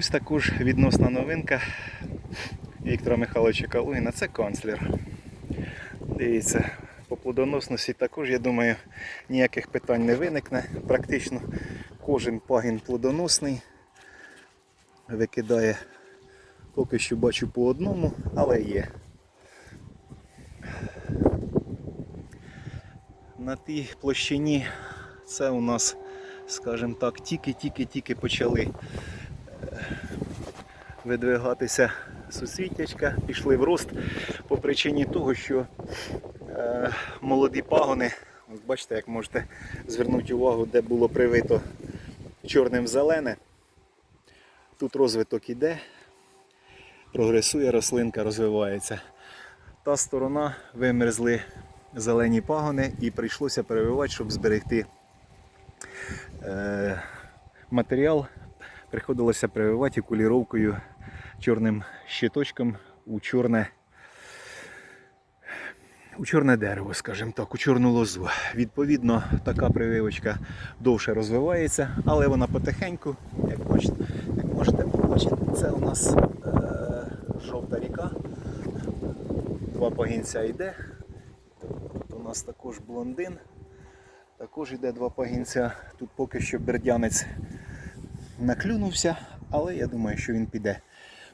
Ось також відносна новинка Віктора Михайловича Калугіна. Це канцлер. Дивіться, по плодоносності також, я думаю, ніяких питань не виникне. Практично кожен пагін плодоносний. Викидає поки що бачу по одному, але є. На тій площині це у нас, скажімо так, тільки-тільки-тільки почали видвигатися суцвіттячка, пішли в рост по причині того, що е, молоді пагони, от бачите, як можете звернути увагу, де було привито чорним зелене. Тут розвиток іде, прогресує рослинка, розвивається. Та сторона вимерзли зелені пагони і прийшлося перевивати, щоб зберегти е, матеріал. Приходилося прививати куліровкою чорним щиточком у чорне, у чорне дерево, скажімо так, у чорну лозу. Відповідно, така прививочка довше розвивається, але вона потихеньку, як бачите, як можете побачити, це у нас е, жовта ріка. Два пагінця йде. Тут у нас також блондин. Також йде два пагінця. Тут поки що бердянець наклюнувся, але я думаю, що він піде.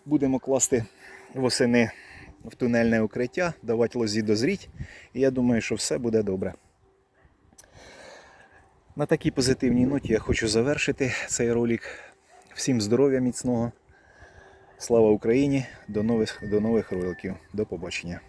Будемо класти восени в тунельне укриття, давати лозі дозріть. І я думаю, що все буде добре. На такій позитивній ноті я хочу завершити цей ролик. Всім здоров'я міцного. Слава Україні! До нових, до нових роликів. До побачення.